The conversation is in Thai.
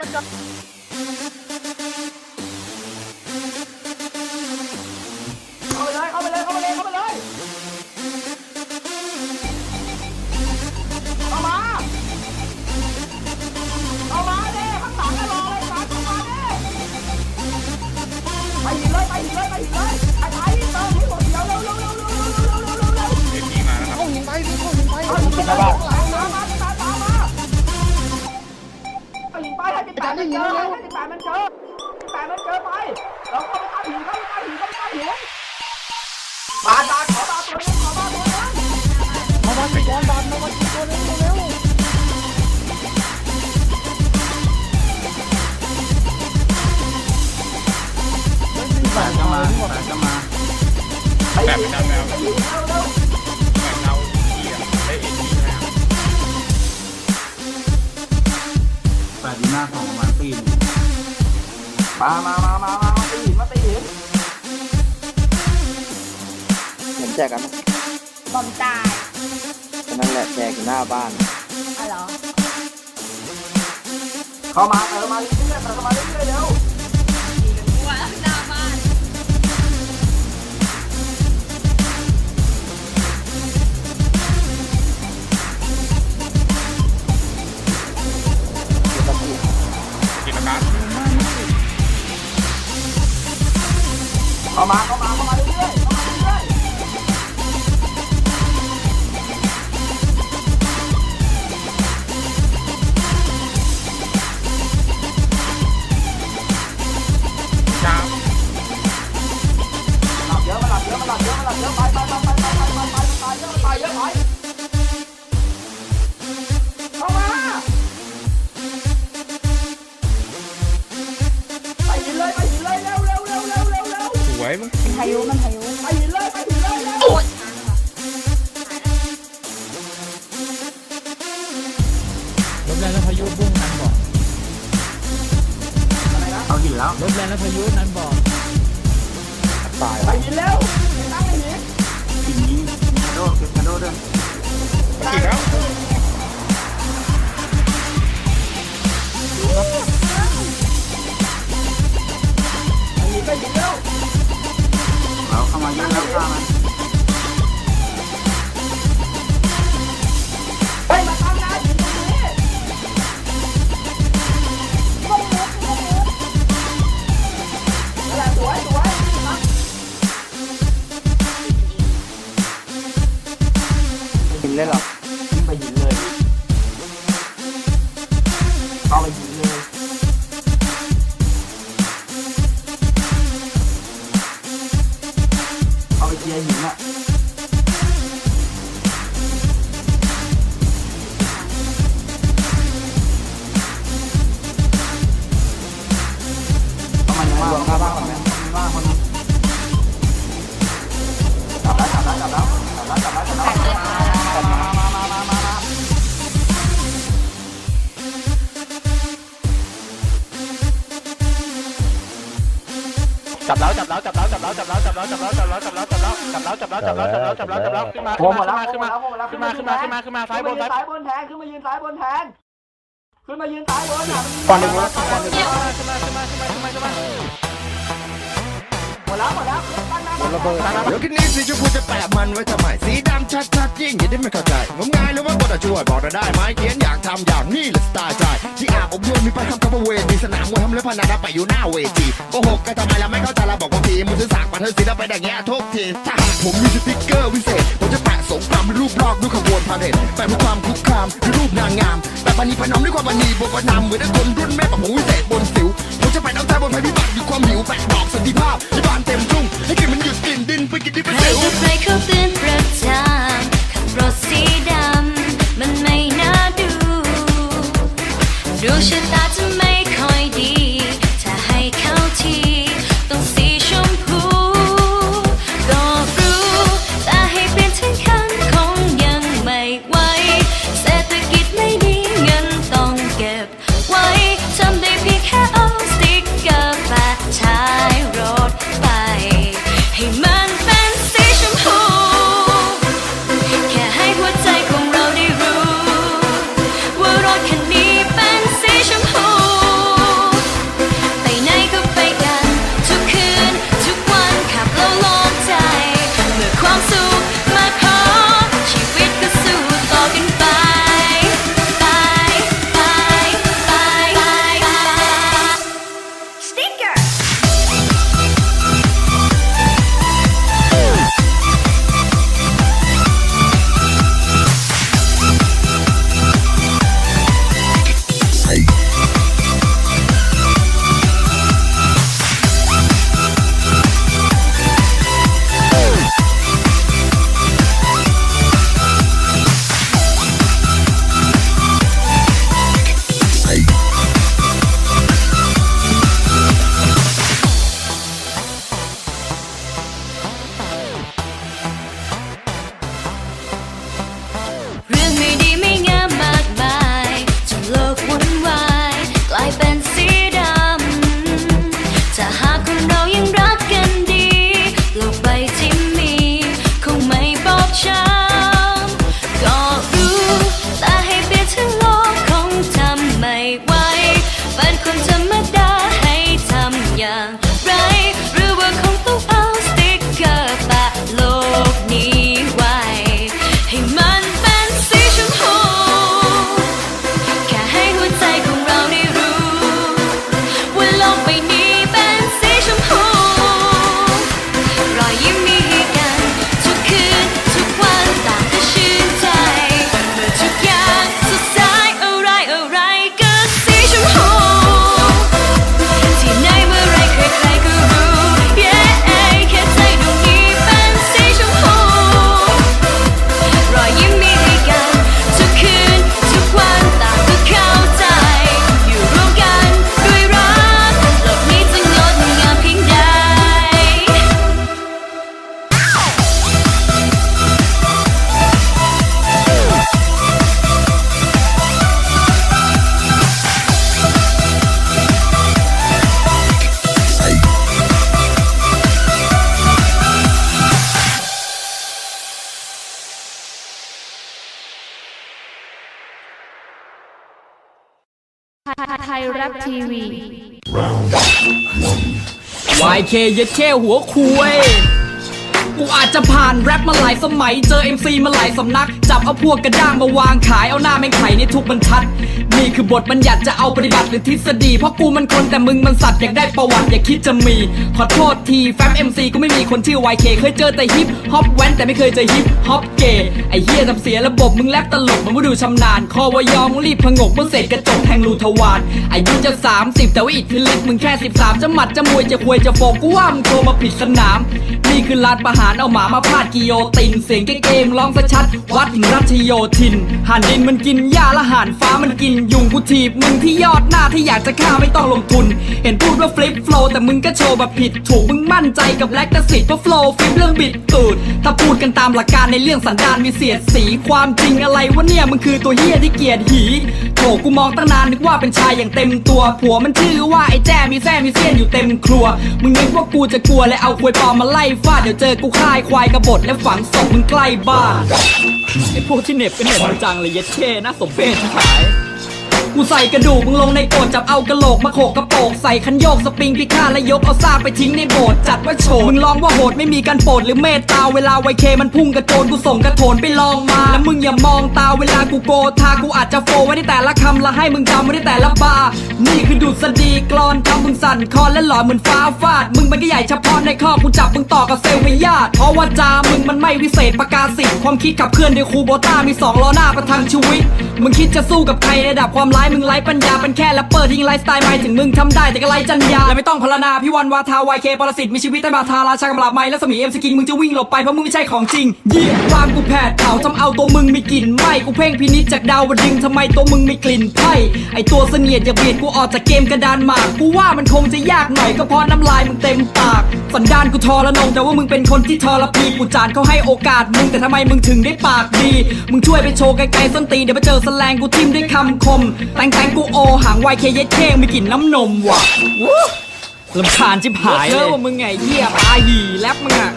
มันจะเข้าไปเลยเข้าไปเลยเข้าไปเลยเข้าไปเลยเข้ามาเข้ามาเด้ข้างหลังก็รอเลยการเข้ามาเด้ไปหินเลยไปหินเลยไปหินเลยไอ้ไอ้เติมที่หัวเขียวเร็วเร็วเร็วเร็วเร็วเร็วเร็วเร็วเร็วเอ็มพีมาแล้วครับเข้าหินไปดิเข้าหินไปเอาหินไปเลยหลังมามา ไปให้ติดแปดมันเจอให้ติดแปดมันเจอติดแปดมันเจอไป เราเข้าไปใต้หินเข้าไปใต้หินเข้าไปใต้หินมาตาขอตาตัวนึงขอตาตัวนึงมาวันก่อนบานมาวันตัวนึงเร็วแปดจะมาแปดจะมาแบบไม่ได้แล้ว มามามามามาตีหินมาตีหินเห็นแจกกันไหมบอมตายนั่นแหละแจกอยู่หน้าบ้าน อ๋อเหรอ เข้ามาเออมาเรื่อยๆเข้ามาเรื่อยๆเร็ว เอามาเข้าายุมันพายุไปหินเลยไปหินเลยเร็วโอ้ยลมแรงแล้วพายุบุ้งนั้นบอกอะไรนะเอาหินแล้วลมแรงแล้วพายุนั้นบอกตายไปหินเร็วตั้งไปหินหินนี้คาโดเก็บคาโดด้วยกินแล้ว 接赢了。 แล้วจับแล้วจับแล้วจับแล้วจับแล้วจับแล้วจับแล้วจับแล้วจับแล้วจับแล้วจับแล้วจับแล้วจับแล้วจับแล้วจับแล้วจับแล้วขึ้นมาโผล่หมดแล้วขึ้นมาขึ้นมาขึ้นมาขึ้นมาขึ้นมาขึ้นมาซ้ายบนซ้ายซ้ายบนแทนขึ้นมายืนซ้ายบนแทนขึ้นมายืนซ้ายบนอะก่อนหนึ่งนะก่อนหนึ่งขึ้นมาขึ้นมาขึ้นมาขึ้นมาขึ้นมาขึ้น มาหมดแล้วหมดแล้วตั้งหน้าบ้านระเบิดนะเดี๋ยวคืนนี้สีชมพูจะแปะมันไว้ทำไมสีดำชัดๆยิ่งอย่าได้ไม่เข้าใจงมงายหรือว่าบทช่วยบอกเราได้ไหมเขียนอยากทำอย่างนี้แหละสไตล์ใจที่อาบอบนวลมีไปทำกับเวทีสนามมวยทำเล็บพนันไปอยู่หน้าเวทีโกหกกันทำไมล่ะไม่เข้าใจละบอกว่าทีมึงซื้อสากมาเธอสีแล้วไปอย่างเงี้ยทุกทีถ้าหากผมมีสติ๊กเกอร์วิเศษผมจะแปะสงครามเป็นรูปลอกด้วยขบวนพาเหรดแปะเพื่อความคุกคามด้วยรูปนางงามแปะปณีประนอมด้วยความปณีบนประนามเหมือนคนรุ่นแม่ปะผมวิเศษบนสิวผมจะแปะน้ำตาบนภัยพิบัติอยู่ความหิวแปะดอกสันติ ทยรัฐทีวี YK ยัดแค่หัวคุย กูอาจจะผ่านแรปมาหลายสมัย เจอ MC มาหลายสำนัก จับเอาพวกกระด้างมาวางขาย เอาหน้าแม่งไข่ในทุกบรรทัด นี่คือบทบัญญัติจะเอาปฏิบัติหรือทฤษฎี เพราะกูมันคนแต่มึงมันสัตว์อยากได้ประวัติอย่าคิดจะมี ขอโทษทีแฟม MC ก็ไม่มีคนชื่อ YK เคยเจอแต่ฮิปฮอปแว้นแต่ไม่เคยเจอฮิปฮอปเกย์ไอเฮียทำเสียระบบมึงแรปตลกมันไม่ดูชำนาญ คอวายอมงรีบพงกเมื่อเศษกระจกแทงรูทวารอายุจะ30 แต่ว่าอิทธิฤทธิ์มึงแค่ 13 จะหมัดจะมวยจะควยจะโฟกกูว่ามึงโทรมาผิดสนาม นี่คือลานประหารเอาหมามาพาดกิโยติน เสียงเกมร้องสะชัด วัดถึงรัชโยธินหันดินมันกินหญ้าละหันฟ้ามันกินยุงกูถีบมึงที่ยอดหน้าที่อยากจะฆ่าไม่ต้องลงทุน เห็นพูดว่าฟลิปโฟลแต่มึงก็โชว์แบบผิดถูกมึงมั่นใจกับแลกตสิทธิ์เพราะโฟลฟลิปเรื่องบิดตูดถ้าพูดกันตามหลักการในเรื่องสันดานมีเสียดสีความจริงอะไรวะเนี่ยมึงคือตัวเฮียที่เกลียดหีโถกูมองตั้งนานนึกว่าเป็นชายอย่างเต็มตัวผัวมันชื่อว่าไอ้แจ้มีแซ่มีเสี้ยนอยู่เต็มครัว มึงนึกว่ากูจะกลัวเลยเอาควยปอมมาไล่ฟาดเดี๋ยวเจอกูฆ่ายควายกบฏและฝังศพมึงใกล้บ้านไอ้พวกที่เหน็บก็เหน็บมันจังเลยเย็ดเช่นะสมเพชชิบหาย กูใส่กระดูกมึงลงในโกดจับเอากระโหลกมาโขกกระโปกใส่คันโยกสปริงพิฆาตและยกเอาซากไปทิ้งในโบสถ์จัดว่าโฉดมึงลองว่าโหดไม่มีการโปรดหรือเมตตาเวลาไวเคมันพุ่งกระโจนกูส่งกระโถนไปลองมา แล้วมึงอย่ามองตาเวลากูโกธากูอาจจะโฟไว้ในแต่ละคำและให้มึงจำไว้ในแต่ละบาร์นี่คือดุษฎีกรอนทำมึงสั่นคอนและหลอนเหมือนฟ้าฟาด มึงมันก็ใหญ่เฉพาะในข้อกูจับมึงต่อกับเซลล์ไม่ญาติเพราะว่าจามึงมันไม่วิเศษประกาศสิความคิดขับเคลื่อนโดยครูโบต้ามีสองล้อหน้าประทังชีวิตมึงคิดจะสู้กับใครในระดับความร้ายมึงไร้ปัญญาเป็นแค่แรปเปอร์ทิ้งไลฟ์สไตล์ไม่ถึงมึงทำได้แต่ก็ไร้จัญญาและไม่ต้องพรณนาพี่วันวาทาวายเคปรสิตมีชีวิตแต่บาทาราชากำลับไม้และสมีเอ็มสกิงมึงจะวิ่งหลบไปเพราะมึงไม่ใช่ของจริงเยี่ยฟางกูแผดเผาทำเอาตัวมึงมีกลิ่นไหมกูเพ่งพินิจจากดาวดึงทำไมตัวมึงมีกลิ่นไพ่ไอตัวเสนียดอย่าเบียดกูออกจากเกมกระดานหมากกูว่ามันคงจะยากหน่อยก็เพราะน้ำลายมึงเต็มปากสันดานกูทอรนงแต่ว่ามึงเป็นคนที่ทอรพีกูจานเขาให้โอกาสมึงแต่ทำไมมึงถึงได้ปากดี มึงช่วยไปโชว์ไกลๆส้นตีนเดี๋ยวไปเจอสแลงกูทิมด้วยคำคมแต่งแต่งกูโอหางไวเคเย็ดเค้งมีกลิ่นน้ำนมว่ะวู้ลำคาญจิบหายเลยเธอว่ามึงไงเหี้ยปลาหี่แรปมึงอะ